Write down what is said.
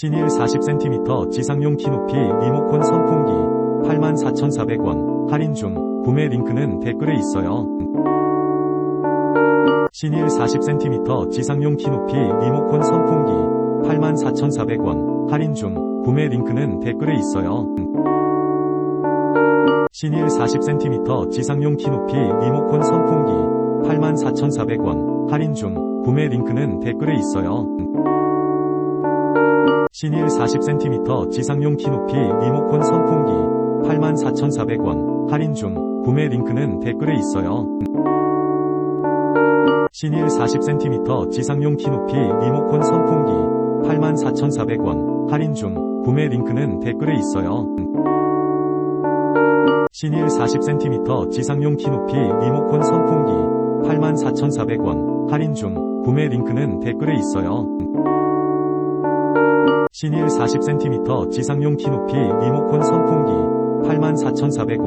신일 40cm 지상용 키높이 리모콘 선풍기 84,400원 할인 중 구매 링크는 댓글에 있어요. 신일 40cm 지상용 키높이 리모콘 선풍기 84,400원 할인 중 구매 링크는 댓글에 있어요. 신일 40cm 지상용 키높이 리모콘 선풍기 84,400원 할인 중 구매 링크는 댓글에 있어요. 신일 40cm 지상용 키높이 리모콘 선풍기 84,400원 할인 중 구매 링크는 댓글에 있어요. 신일 40cm 지상용 키높이 리모콘 선풍기 84,400원 할인 중 구매 링크는 댓글에 있어요. 신일 40cm 지상용 키높이 리모콘 선풍기 84,400원 할인 중 구매 링크는 댓글에 있어요. 신일 40cm 지상용 키높이 리모콘 선풍기 84,400원